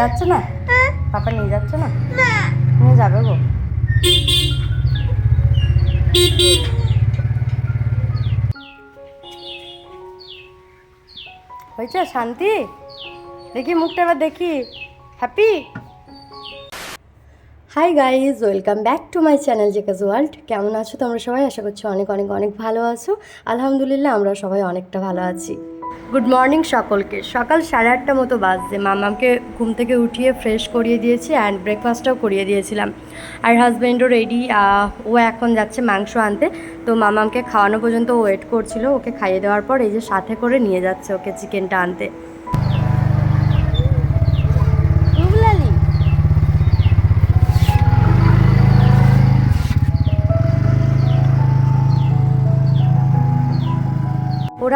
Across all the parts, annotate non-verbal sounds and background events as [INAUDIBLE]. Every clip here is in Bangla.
যাচ্ছে না? পাপা নিয়ে যাচ্ছে না? নিয়ে যাবে গো। হয়েছে শান্তি? দেখি মুখটা এবার দেখি। Happy? Hi guys welcome back to my channel জেকাজ world কেমন আছো তোমরা সবাই? আশা করছি অনেক অনেক অনেক ভালো আছো। আলহামদুলিল্লাহ আমরা সবাই অনেকটা ভালো আছি। গুড মর্নিং সকলকে। সকাল সাড়ে আটটা মতো বাজছে। মামাকে ঘুম থেকে উঠিয়ে ফ্রেশ করিয়ে দিয়েছি অ্যান্ড ব্রেকফাস্টটাও করিয়ে দিয়েছিলাম। আর হাজব্যান্ডও রেডি ও এখন যাচ্ছে মাংস আনতে। তো মামামকে খাওয়ানো পর্যন্ত ওয়েট করছিল। ওকে খাইয়ে দেওয়ার পর এই যে সাথে করে নিয়ে যাচ্ছে ওকে চিকেনটা আনতে।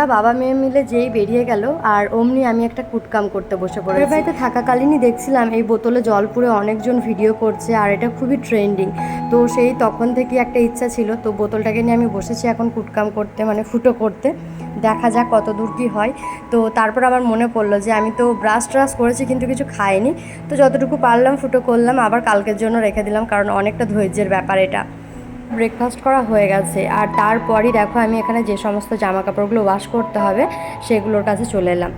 ওরা বাবা মেয়ে মিলে যেই বেরিয়ে গেল, আর অমনি আমি একটা কুটকাম করতে বসে পড়ে বাড়িতে থাকাকালীনই দেখছিলাম এই বোতলে জল পুরে অনেকজন ভিডিও করছে, আর এটা খুবই ট্রেন্ডিং। তো সেই তখন থেকে একটা ইচ্ছা ছিল, তো বোতলটাকে নিয়ে আমি বসেছি এখন কুটকাম করতে মানে ফুটো করতে। দেখা যাক কত দূর কী হয়। তো তারপর আমার মনে পড়ল যে আমি তো ব্রাশ ট্রাশ করেছি, কিন্তু কিছু খাইনি। তো যতটুকু পারলাম ফুটো করলাম, আবার কালকের জন্য রেখে দিলাম, কারণ অনেকটা ধৈর্যের ব্যাপার এটা। ব্রেকফাস্ট করা হয়ে গেছে। আর তারপরই দেখো আমি এখানে যে সমস্ত জামা কাপড়গুলো ওয়াশ করতে হবে, সেগুলোর কাছে চলে এলাম।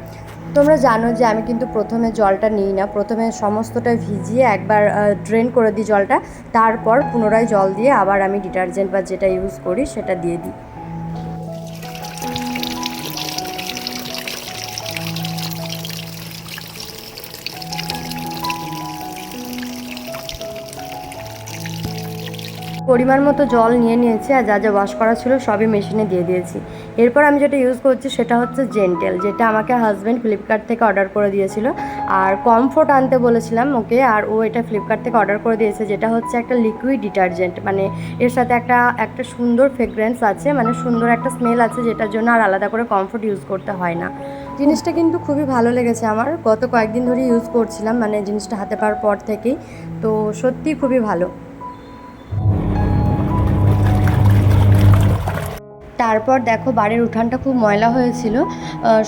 তোমরা জানো যে আমি কিন্তু প্রথমে জলটা নিই না। প্রথমে সমস্তটা ভিজিয়ে একবার ড্রেন করে দিই জলটা। তারপর পুনরায় জল দিয়ে আবার আমি ডিটারজেন্ট বা যেটা ইউজ করি, সেটা দিয়ে দিই। পরিমাণ মতো জল নিয়ে নিয়েছি আর যা যা ওয়াশ করা ছিল সবই মেশিনে দিয়ে দিয়েছি। এরপর আমি যেটা ইউজ করছি সেটা হচ্ছে জেন্টেল যেটা আমাকে হাজব্যান্ড ফ্লিপকার্ট থেকে অর্ডার করে দিয়েছিল। আর কমফোর্ট আনতে বলেছিলাম ওকে আর ও এটা ফ্লিপকার্ট থেকে অর্ডার করে দিয়েছে, যেটা হচ্ছে একটা লিকুইড ডিটারজেন্ট মানে এর সাথে একটা একটা সুন্দর ফ্রেগরেন্স আছে মানে সুন্দর একটা স্মেল আছে, যেটার জন্য আর আলাদা করে কমফোর্ট ইউজ করতে হয় না। জিনিসটা কিন্তু খুবই ভালো লেগেছে আমার। গত কয়েকদিন ধরে ইউজ করছিলাম মানে জিনিসটা হাতে পাওয়ার পর থেকেই। তো সত্যিই খুবই ভালো। তারপর দেখো বাড়ির উঠানটা খুব ময়লা হয়েছিল।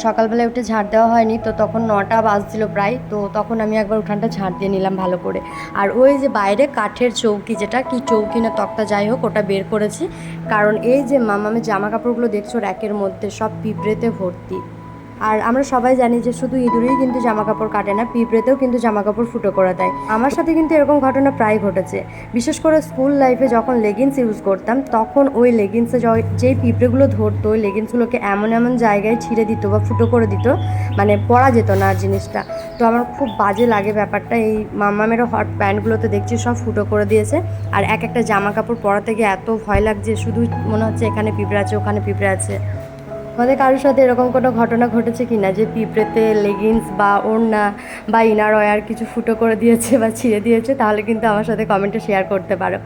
সকালবেলায় উঠে ঝাড় দেওয়া হয়নি, তো তখন নটা বাজছিল প্রায়, তো তখন আমি একবার উঠানটা ঝাড় দিয়ে নিলাম ভালো করে। আর ওই যে বাইরে কাঠের চৌকি, যেটা কি চৌকি না তক্তা, যাই হোক, ওটা বের করেছি। কারণ এই যে মামামের জামা কাপড়গুলো দেখছ র্যাকের মধ্যে, সব পিঁপড়েতে ভর্তি। আর আমরা সবাই জানি যে শুধু ইঁদুরেই কিন্তু জামা কাপড় কাটে না, পিঁপড়েতেও কিন্তু জামা কাপড় ফুটো করে দেয়। আমার সাথে কিন্তু এরকম ঘটনা প্রায় ঘটেছে। বিশেষ করে স্কুল লাইফে যখন লেগিংস ইউজ করতাম, তখন ওই লেগিংসে যেই পিঁপড়েগুলো ধরতো, ওই লেগিংসগুলোকে এমন এমন জায়গায় ছিঁড়ে দিত বা ফুটো করে দিত মানে পরা যেত না আর জিনিসটা। তো আমার খুব বাজে লাগে ব্যাপারটা। এই মাম্মামেরও হট প্যান্টগুলোতে দেখছি সব ফুটো করে দিয়েছে। আর এক একটা জামা কাপড় পরাতে গিয়ে এত ভয় লাগছে শুধু মনে হচ্ছে এখানে পিঁপড়ে আছে, ওখানে পিঁপড়ে আছে। আমাদের কারোর সাথে এরকম কোনো ঘটনা ঘটেছে কি না যে পিঁপড়েতে লেগিংস বা ওড়না বা ইনার ওয়্যার কিছু ফুটো করে দিয়েছে বা ছিঁড়ে দিয়েছে, তাহলে কিন্তু আমার সাথে কমেন্টে শেয়ার করতে পারো।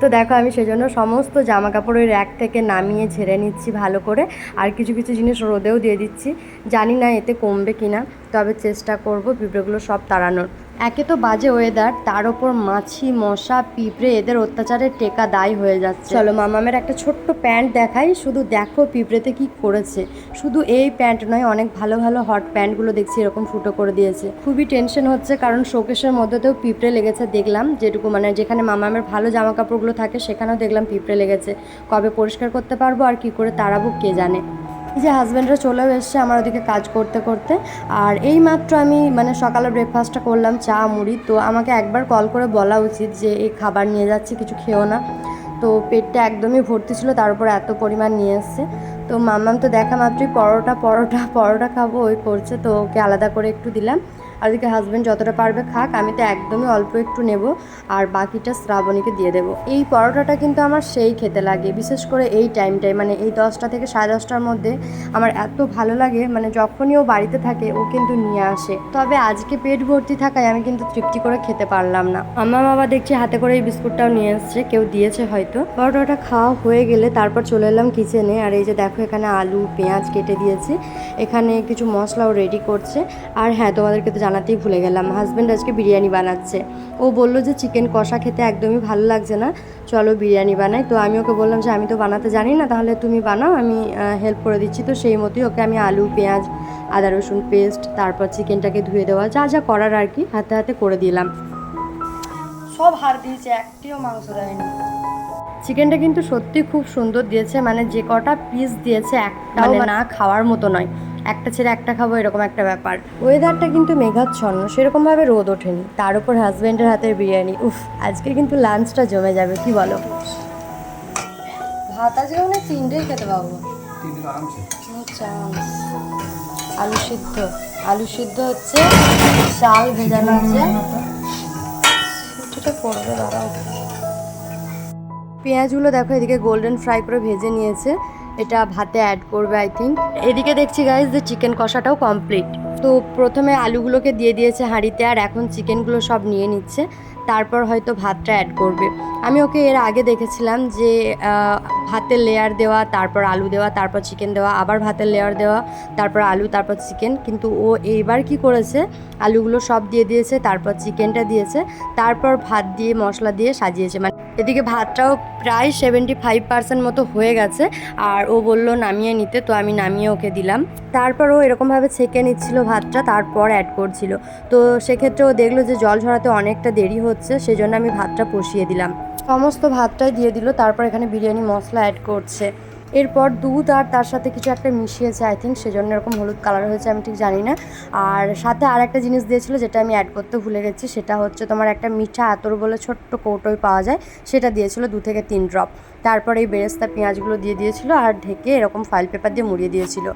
তো দেখো আমি সেজন্য সমস্ত জামা কাপড়ের র্যাক থেকে নামিয়ে ঝেড়ে নিচ্ছি ভালো করে। আর কিছু কিছু জিনিস রোদেও দিয়ে দিচ্ছি। জানি না এতে কমবে কি না তবে চেষ্টা করব পিঁপড়েগুলো সব তাড়ানোর। একে তো বাজে ওয়েদার তার ওপর মাছি, মশা, পিঁপড়ে, এদের অত্যাচারের টেকা দায় হয়ে যাচ্ছে। চলো মামামের একটা ছোট্ট প্যান্ট দেখাই, শুধু দেখো পিঁপড়েতে কি করেছে। শুধু এই প্যান্ট নয়, অনেক ভালো ভালো হট প্যান্টগুলো দেখছি এরকম ফুটো করে দিয়েছে। খুবই টেনশন হচ্ছে, কারণ শোকেশের মধ্যেতেও পিঁপড়ে লেগেছে দেখলাম, যেটুকু মানে যেখানে মামামের ভালো জামা কাপড়গুলো থাকে, সেখানেও দেখলাম পিঁপড়ে লেগেছে। কবে পরিষ্কার করতে পারব, আর কি করে তাড়াবো, কে জানে। যে হাজব্যান্ডরা চলেও এসছে আমার ওদিকে কাজ করতে করতে। আর এই মাত্র আমি মানে সকালে ব্রেকফাস্টটা করলাম, চা, মুড়ি। তো আমাকে একবার কল করে বলা উচিত যে, এই খাবার নিয়ে যাচ্ছে, কিছু খেও না। তো পেটটা একদমই ভর্তি ছিল, তার উপর এত পরিমাণ নিয়ে এসছে। তো মাম্মাম তো দেখা মাত্রই পরোটা পরোটা পরোটা খাব, ওই করছে। তো ওকে আলাদা করে একটু দিলাম। ওদিকে হাজব্যান্ড যতটা পারবে খাক, আমি তো একদমই অল্প একটু নেব, আর বাকিটা শ্রাবণীকে দিয়ে দেবো। এই পরোটাটা কিন্তু আমার সেই খেতে লাগে, বিশেষ করে এই টাইমটায় মানে এই দশটা থেকে সাড়ে দশটার মধ্যে আমার এত ভালো লাগে মানে যখনই ও বাড়িতে থাকে, ও কিন্তু নিয়ে আসে। তবে আজকে পেট ভর্তি থাকায় আমি কিন্তু তৃপ্তি করে খেতে পারলাম না। আমার বাবা দেখছি হাতে করে এই বিস্কুটটাও নিয়ে এসছে কেউ দিয়েছে হয়তো। পরোটাটা খাওয়া হয়ে গেলে তারপর চলে এলাম কিচেনে আর এই যে দেখো এখানে আলু, পেঁয়াজ কেটে দিয়েছি। এখানে কিছু মশলাও রেডি করছে। আর হ্যাঁ তোমাদেরকে তো জানাতে বানাতেই ভুলে গেলাম। হাজব্যান্ড আজকে বিরিয়ানি বানাচ্ছে। ও বলল যে চিকেন কষা খেতে একদমই ভালো লাগছে না। চলো বিরিয়ানি বানাই। তো আমি ওকে বললাম যে আমি তো বানাতে জানি না তাহলে তুমি বানাও। আমি হেল্প করে দিচ্ছি। তো সেই মতোই ওকে আমি আলু পেঁয়াজ আদা রসুন পেস্ট তারপর চিকেনটাকে ধুয়ে দেওয়া যা যা করার আর কি হাতে হাতে করে দিলাম। সব হার দিয়েছে একটিও মাংস দেয়নি। চিকেনটা কিন্তু সত্যি খুব সুন্দর দিয়েছে। মানে যে কটা পিস দিয়েছে একটা মানে না খাওয়ার মতো নয়। একটা ছেড়ে একটা খাব এরকম একটা ব্যাপার। ওয়েদারটা কিন্তু মেঘাচ্ছন্ন সেরকমভাবে রোদ ওঠেনি। তার উপর হাজব্যান্ডের হাতের বিরিয়ানি উফ আজকে কিন্তু লাঞ্চটা জমে যাবে কি বলো? ভাত আজকে মানে তিনটেই খেতে পাবো। চান্স আলু সিদ্ধ। আলু সিদ্ধ হচ্ছে চাল ভেজানো আছে। ছুটিটা পড়বে দাঁড়াও। পেঁয়াজগুলো দেখো এদিকে গোল্ডেন ফ্রাই করে ভেজে নিয়েছে। এটা ভাতে অ্যাড করবে আই থিঙ্ক এদিকে দেখছি গাইজ যে চিকেন কষাটাও কমপ্লিট তো প্রথমে আলুগুলোকে দিয়ে দিয়েছে হাঁড়িতে, আর এখন চিকেনগুলো সব নিয়ে নিচ্ছে। তারপর হয়তো ভাতটা অ্যাড করবে। আমি ওকে এর আগে দেখেছিলাম যে ভাতের লেয়ার দেওয়া, তারপর আলু দেওয়া, তারপর চিকেন দেওয়া, আবার ভাতের লেয়ার দেওয়া, তারপর আলু, তারপর চিকেন কিন্তু ও এইবার কি করেছে, আলুগুলো সব দিয়ে দিয়েছে, তারপর চিকেনটা দিয়েছে, তারপর ভাত দিয়ে, মশলা দিয়ে সাজিয়েছে। মানে এদিকে ভাতটাও প্রায় সেভেন্টি ফাইভ পার্সেন্ট মতো হয়ে গেছে, আর ও বলল নামিয়ে নিতে, তো আমি নামিয়ে ওকে দিলাম। তারপর ও এরকমভাবে ছেঁকে নিচ্ছিল ভাতটা, তারপর অ্যাড করছিল। তো সেক্ষেত্রে ও দেখল যে জল ঝরাতে অনেকটা দেরি হচ্ছে। সেই জন্য আমি ভাতটা বসিয়ে দিলাম। সমস্ত ভাতটাই দিয়ে দিল, তারপর এখানে বিরিয়ানি মশলা অ্যাড করছে। এরপর দুধ আর তার সাথে কিছু একটা মিশিয়েছে আই থিঙ্ক সেজন্য এরকম হলুদ কালার হয়েছে, আমি ঠিক জানি না। আর সাথে আর একটা জিনিস দিয়েছিল যেটা আমি অ্যাড করতে ভুলে গেছি, সেটা হচ্ছে তোমার একটা মিঠা আতর বলে ছোট্ট কৌটোয় পাওয়া যায়, সেটা দিয়েছিল দু থেকে তিন ড্রপ তারপর এই বেরেস্তা পেঁয়াজগুলো দিয়ে দিয়েছিল আর ঢেকে এরকম ফাইল পেপার দিয়ে মুড়িয়ে দিয়েছিল।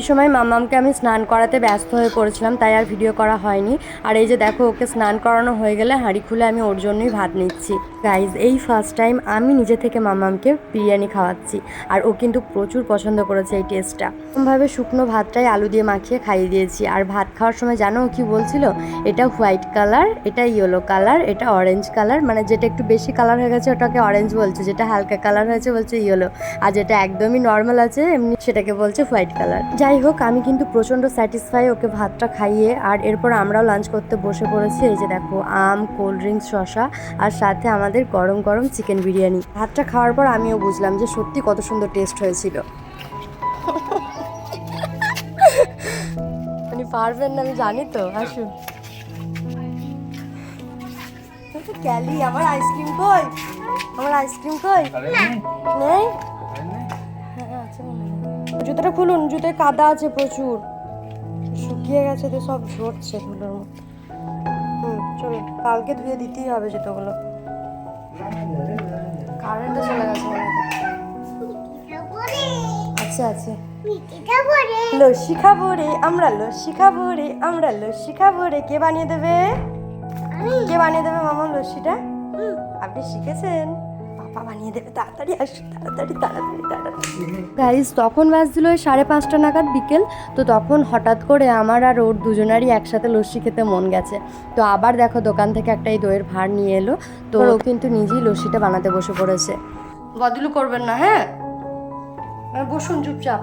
এই সময় মামামকে আমি স্নান করাতে ব্যস্ত হয়ে পড়েছিলাম, তাই আর ভিডিও করা হয়নি। আর এই যে দেখো, ওকে স্নান করানো হয়ে গেলে হাঁড়ি খুলে আমি ওর জন্যই ভাত নিচ্ছি। গাইজ এই ফার্স্ট টাইম আমি নিজে থেকে মামামকে বিরিয়ানি খাওয়াচ্ছি। আর ও কিন্তু প্রচুর পছন্দ করেছে এই টেস্টটা এরকমভাবে শুকনো ভাতটাই আলু দিয়ে মাখিয়ে খাইয়ে দিয়েছি। আর ভাত খাওয়ার সময় জানো কি বলছিল? এটা হোয়াইট কালার এটা ইয়েলো কালার এটা অরেঞ্জ কালার মানে যেটা একটু বেশি কালার হয়ে গেছে ওটাকে অরেঞ্জ বলছে, যেটা হালকা কালার হয়েছে বলছে ইয়েলো আর যেটা একদমই নর্মাল আছে, এমনি সেটাকে বলছে হোয়াইট কালার যাই হোক, আমি কিন্তু প্রচণ্ড স্যাটিসফাই ওকে ভাতটা খাইয়ে, আর এরপর আমরাও লাঞ্চ করতে বসে পড়েছি, এই যে দেখো, আম কোল্ড ড্রিঙ্কস শশা আর সাথে আমাদের গরম গরম চিকেন বিরিয়ানি। ভাতটা খাওয়ার পর আমিও বুঝলাম যে সত্যি কত সুন্দর টেস্ট হয়েছিল। উনি পারবেন না আমি জানি তো আসুন ক্যালি আমার আইসক্রিম কই? আমার আইসক্রিম কই? নেই? হ্যাঁ, মনে। জুতোটা খুলুন জুতোয় কাদা আছে প্রচুর। শুকিয়ে গেছে তো সব ঝরছে ধুলোর মতো হুম চলো কালকে ধুয়ে দিতেই হবে জুতোগুলো। কারেন্টও চলে গেছে। আছে আছে। লস্যি খাব রে আমরা লস্যি খাব রে আমরা লস্যি খাব রে। কে বানিয়ে দেবে? কে বানিয়ে দেবে মামা লস্যিটা? আপনি শিখেছেন? পাপা বানিয়ে দেবে তাড়াতাড়ি আসুন তাড়াতাড়ি তাড়াতাড়ি তাড়াতাড়ি। গাইজ তখন বাজছিল ওই সাড়ে পাঁচটা নাগাদ বিকেল তো তখন হঠাৎ করে আমার আর ওর দুজনারই একসাথে লস্যি খেতে মন গেছে। তো আবার দেখো দোকান থেকে একটা এই দইয়ের ভার নিয়ে এলো তো ও কিন্তু নিজেই লস্যিটা বানাতে বসে পড়েছে। বদলু করবেন না হ্যাঁ? বসুন চুপচাপ।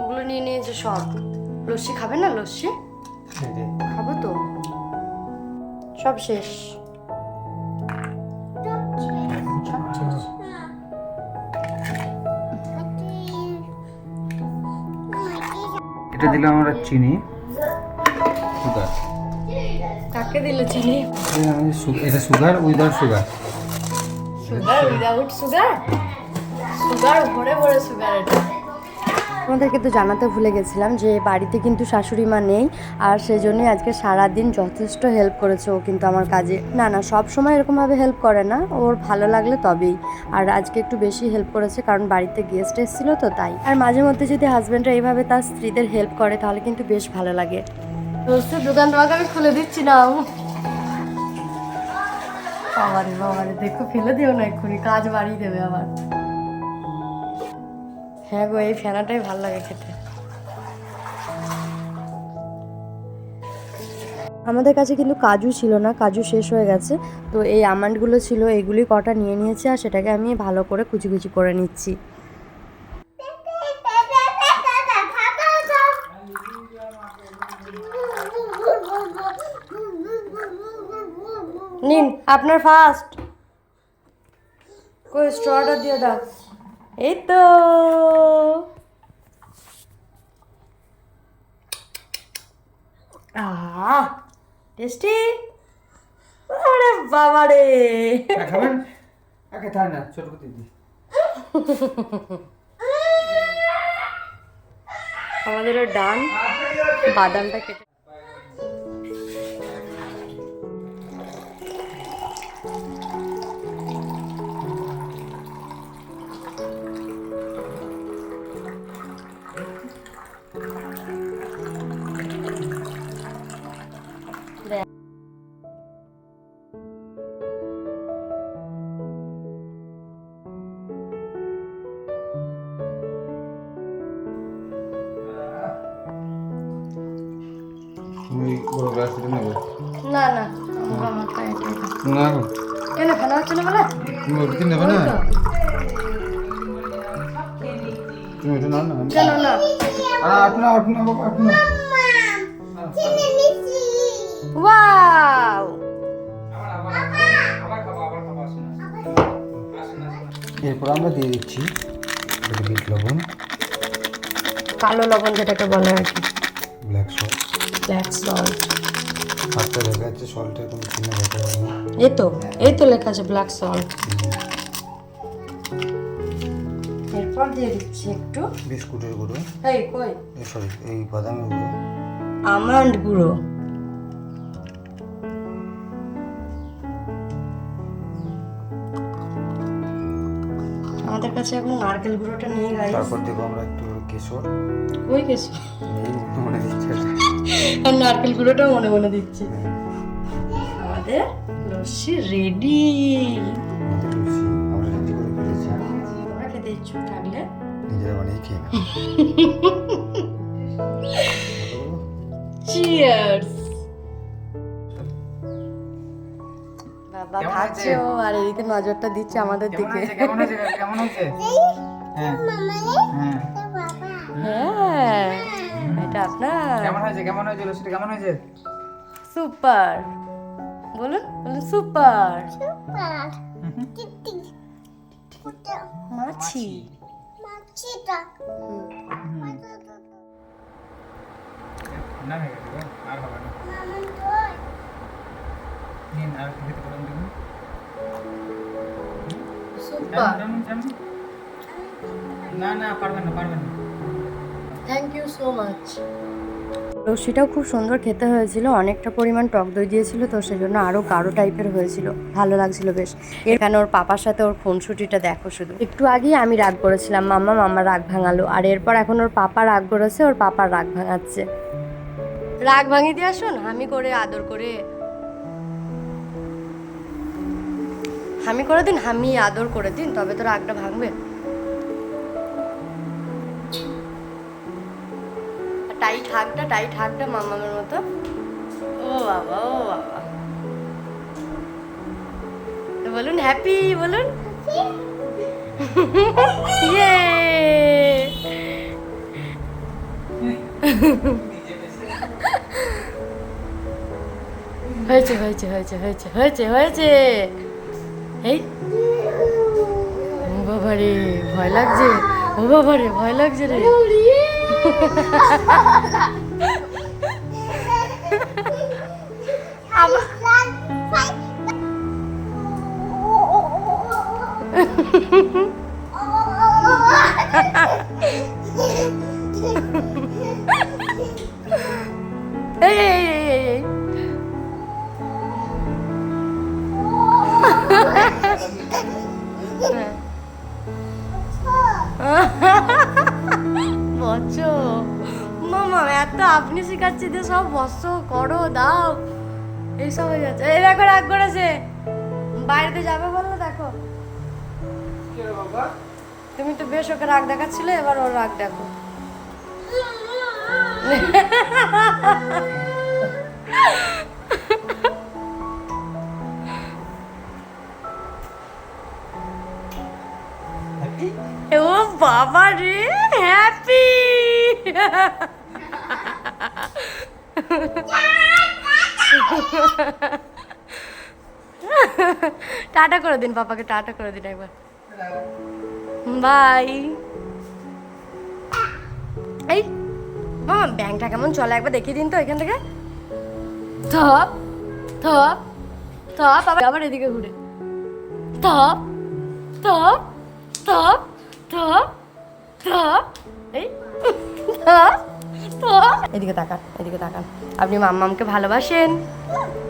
ওগুলো নিয়ে নিয়েছে সব। লস্যি খাবে না লস্যি? খাব তো। সব শেষ। সব শেষ এটা দিলাম আমরা চিনি। সুগার। কাকে দিল চিনি? এটা sugar without sugar. Sugar without sugar? Sugar ভরে ভরে সুগার এটা। তোমাদেরকে তো জানাতে ভুলে গেছিলাম যে বাড়িতে কিন্তু শাশুড়ি মা নেই আর সেই জন্যই আজকে সারাদিন যথেষ্ট হেল্প করেছে ও কিন্তু আমার কাজে। না না সব সময় এরকমভাবে হেল্প করে না ওর ভালো লাগলে তবেই। আর আজকে একটু বেশি হেল্প করেছে কারণ বাড়িতে গেস্ট এসেছিল তো তাই। আর মাঝে মধ্যে যদি হাজব্যান্ডরা এইভাবে তার স্ত্রীদের হেল্প করে তাহলে কিন্তু বেশ ভালো লাগে। দোকান তোমাকে আমি খুলে দিচ্ছি না। বাবারে বাবারে দেখো ফেলে দিও না এক্ষুনি কাজ বাড়িয়ে দেবে আবার। হ্যাঁ গো, এই ফেনাটাই ভালো লাগে খেতে। আমাদের কাছে কিন্তু কাজু ছিল না, কাজু শেষ হয়ে গেছে। তো এই আমান্ডগুলো ছিল, এগুলি কটা নিয়ে নিয়েছি আর সেটাকে আমি ভালো করে কুচি কুচি করে নিচ্ছি। নিন, আপনার ফার্স্ট কই স্ট্রটা দিয়ে দাও। এই তো টেস্টি? আরে বাবা রে। খাবেন? থাক না ছোট দিদি আমাদেরও ডান বাদামটা কেটে তুমি বড় গ্লাস দিতে নেবে না না আমার আমারটা এটা এটা। না কেন ভালো হচ্ছে না বলে? তুমি ওটা নেবে না? তুমি ওটা নাও না কেন না। আরে আপনা আপনা বাবা আপনা ওয়াও! এরপর আমরা দিয়ে দিচ্ছি বিট লবণ। কালো লবণ যেটাকে বলে আর কি। ব্ল্যাক সল্ট হাতটা দেখা যাচ্ছে সল্টের কোনো চিহ্ন দেখা যাবে না। এই তো এই তো লেখা আছে ব্ল্যাক সল্ট এরপর দিয়ে দিচ্ছি একটু। বিস্কুটের গুঁড়ো। এই কই? সরি এই বাদামের গুঁড়ো। আমন্ড গুঁড়ো। আমাদের কাছে এখন নারকেল গুঁড়োটা নিয়ে গাই তারপর দেবো আমরা একটু কেশর। কই গেছো এই মনে দিচ্ছে। আর নারকেল গুঁড়োটাও মনে মনে দিচ্ছি। আমাদের লস্যি রেডি আমাদের আমরা রেডি করে ফেলেছি তোমরা খেতে ইচ্ছুক থাকলে। নিজেরা বানিয়ে খেয়ে না চিয়ার্স বাবা খাচ্ছে ও আর এদিকে নজরটা দিচ্ছে আমাদের দিকে। কেমন কেমন হ্যাঁ। হ্যাঁ। হ্যাঁ। এটা আপনার। কেমন হয়েছে? কেমন হয়েছে লুচিটা কেমন হয়েছে? সুপার। বলুন বলুন সুপার। মাছি। না হয়ে গেছে আর হবে না। নিন আর খেতে পারেন দেখুন। সুপার। না না পারবেন না পারবেন না। থ্যাংক ইউ সো মাচ লস্যিটাও খুব সুন্দর খেতে হয়েছিল, অনেকটা পরিমাণ টক দই দিয়েছিল, তো সেই জন্য আরও গাঢ় টাইপের হয়েছিল, ভালো লাগছিল বেশ। এখানে ওর পাপার সাথে ওর খুনসুটিটা দেখো শুধু। একটু আগেই আমি রাগ করেছিলাম, মাম্মা মাম্মা রাগ ভাঙালো, আর এরপর এখন ওর পাপা রাগ করেছে, ওর পাপার রাগ ভাঙাচ্ছে। রাগ ভাঙিয়ে দিয়ে আসুন, আমি করে আদর করে হামি করে দিন হামি আদর করে দিন, তবে তো রাগটা ভাঙবে। টাইট হাগটা টাইট হাগটা মামামের মতো। ও বাবা ও বাবা। বলুন হ্যাপি বলুন। ইয়ে হয়েছে হয়েছে হয়েছে হয়েছে হয়েছে হয়েছে। এই। ও বাবা রে ভয় লাগছে। ও বাবা রে ভয় লাগছে রে। [LAUGHS] এই [LAUGHS] আপনি শিখাচ্ছি যে সব বস করো দাও। এইসব হয়ে যাচ্ছে। এই দেখো রাগ করেছে। বাইরেতে যাবে বলল দেখো। তুমি তো বেশ ওকে রাগ দেখাচ্ছিলে এবার ওর রাগ দেখো। ও বাবা রে হ্যাপি টাটা করে দিন পাপাকে, টাটা করে দিন একবার। বাই। এই মামা ব্যাংকটা কেমন চলে? একবার দেখিয়ে দিন তো এখান থেকে। থপ থপ থপ আবার আবার এদিকে ঘুরে। থপ থপ থপ থপ থপ এই থপ এদিকে তাকান এদিকে তাকান। আপনি মাম্মামকে ভালোবাসেন।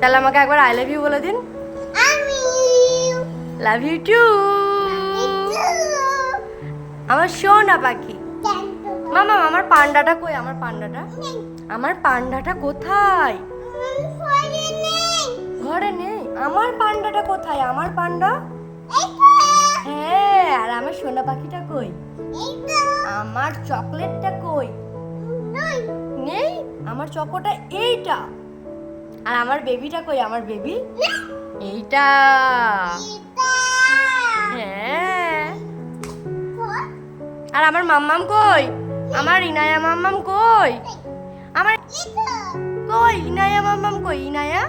তাহলে আমাকে একবার আই লাভ ইউ বলে দিন। লাভ ইউ টু আমার সোনা পাখি। মামা আমার পান্ডাটা কই? আমার পান্ডাটা? আমার পান্ডাটা কোথায়? ঘরে নেই। আমার পান্ডাটা কোথায়? আমার পান্ডা? হ্যাঁ আর আমার সোনা পাখিটা কই? আমার চকলেটটা কই? নেই আমার চকোটা এইটা। আর আমার বেবিটা কই আমার বেবি? এইটা। হ্যাঁ। আর আমার মাম্মাম কই? আমার ইনায়া মাম্মাম কই? আমার কই ইনায়া মাম্মাম কই ইনায়া?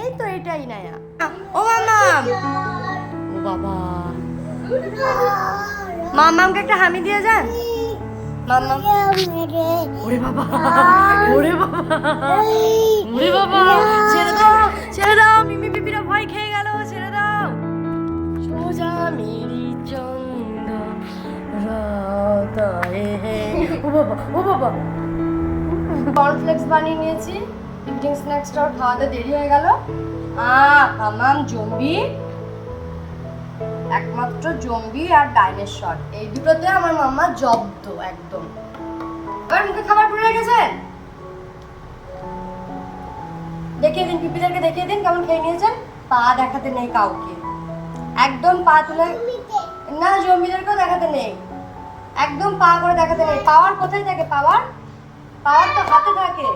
এই তো এটা ইনায়া। ও মাম্মাম। ও বাবা। মাম্মামকে একটা হামি দিয়ে যান। মাম্মাম ওরে বাবা ওরে বাবা। ওরে বাবা, ছেড়ে দাও ছেড়ে দাও, মিমি পিপিরা ভয় খেয়ে গেল, ছেড়ে দাও। সোজা মেরি চন্দ ও বাবা বাবা। কর্নফ্লেক্স বানিয়ে নিয়েছি ইভিনিং স্ন্যাক্সটাও খাওয়াতে দেরি হয়ে গেল। আ হামাম জম্বি। একমাত্র জম্বি আর ডাইনোসর। এই দুটোতে আমার মাম্মা জব্দ একদম। এবার মুখে খাবার পুড়ে রেখেছেন দেখিয়ে দিন পিপিদেরকে দেখিয়ে দিন কেমন খেয়ে নিয়েছেন। পা দেখাতে নেই কাউকে। একদম পা তুলে না জম্বিদেরকেও দেখাতে নেই। একদম পা করে দেখাতে নেই। পাওয়ার কোথায় থাকে পাওয়ার? পাওয়ার তো হাতে থাকে।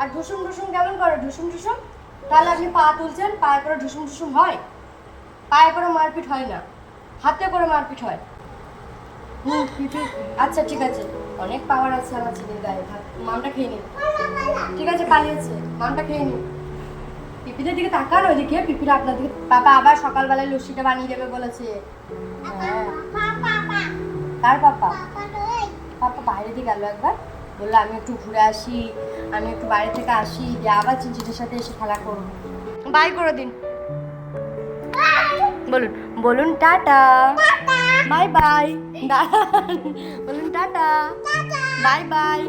আর ঢুসুম ঢুসুম কেমন করে? ঢুসুম ঢুসুম? তাহলে আপনি পা তুলছেন পায়ে করে ঢুসুম ঢুসুম হয়? পায়ে করে মারপিট হয় না। হাতে করে মারপিট হয়। আচ্ছা ঠিক আছে। অনেক পাওয়ার আছে আমার ছেলের গায়ে। মামটা খেয়ে নিন ঠিক আছে, পালিয়েছে। মামটা খেয়ে নিন পিপিদের দিকে তাকান ওইদিকে পিপিরা আপনার দিকে পাপা আবার সকালবেলায় লস্যিটা বানিয়ে দেবে বলেছে। কার পাপা। পাপা বাইরে দিয়ে গেল একবার। বলল, আমি একটু ঘুরে আসি। আমি একটু বাইরে থেকে আসি। দিয়ে আবার চিনচিটের সাথে এসে খেলা করব। বাই করে দিন। বলুন বলুন টাটা। Bye bye. বলুন টাটা। Bye bye.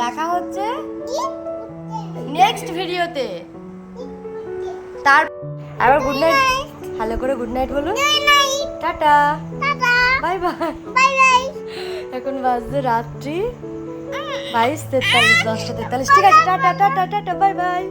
দেখা হচ্ছে নেক্সট ভিডিওতে। তার আবার গুড নাইট। ভালো করে গুড নাইট। বলুন টাটা। Bye bye. এখন বাজছে রাত্রি বাইশ তেতাল্লিশ দশটা তেতাল্লিশ। ঠিক আছে tata tata tata bye by.